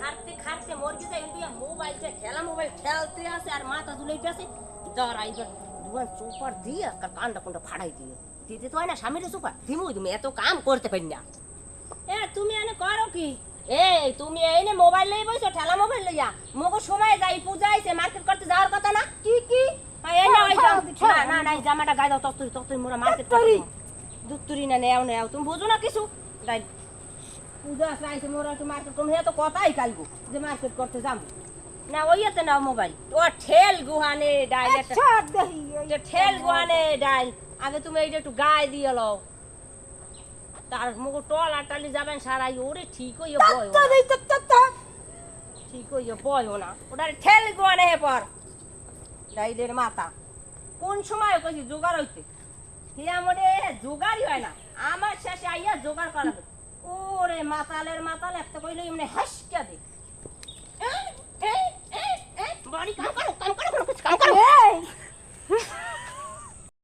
খাটতে খাটতে মরগি যায় ইন্ডিয়া মোবাইলটা খেলা মোবাইল খেলতে আছে আর মাথা দুলাইতে আছে দাঁড়া এইবার দুয়ান চোপার দিয়ে আর কান্ডা কোনটা ফাড়াই দিয়ে দিতে তো হয় না স্বামীর চোপার দিমু তুমি এত কাম করতে পারি না। এ তুমি এনে করো কি? এই তুমি এইনে মোবাইল লই বইছো ঠেলা মোবাইল লইয়া। মগো সময় যাই পূজা আইছে মার্কেট করতে যাওয়ার কথা না? কি কি? এই না ওই। না না না জামাটা গায়ে দাও তত্তরি তত্তরি মোরা মার্কেট? যাব। দুত্তরি না নেও নেও তুমি বুঝো না কিছু? গাই পূজা আসলে আইছে মোরা একটু মার্কেট করব হে তো কথাই কালগো যে মার্কেট করতে যাব না ওইয়াতে নাও মোবাইল ও ঠেল গুহানে ডাইল ঠেল গুহানে ডাইল। আগে তুমি এইটা একটু গায়ে দিয়ে লও। তার মুখ টল আটালি যাবেন সারাই ওরে ঠিক হইয়া বয় ঠিক হইয়া বয় না। ওটা ঠেল গুহানে হে পর। ডাইলের মাথা। কোন সময় কইছি জোগাড় হইতে? হিয়া মোরে জোগাড়ই হয় না। আমার শেষে আইয়া জোগাড় করাবে। ওরে মাতালের মাতাল একটা কইলে এমনি হাসকা দেয়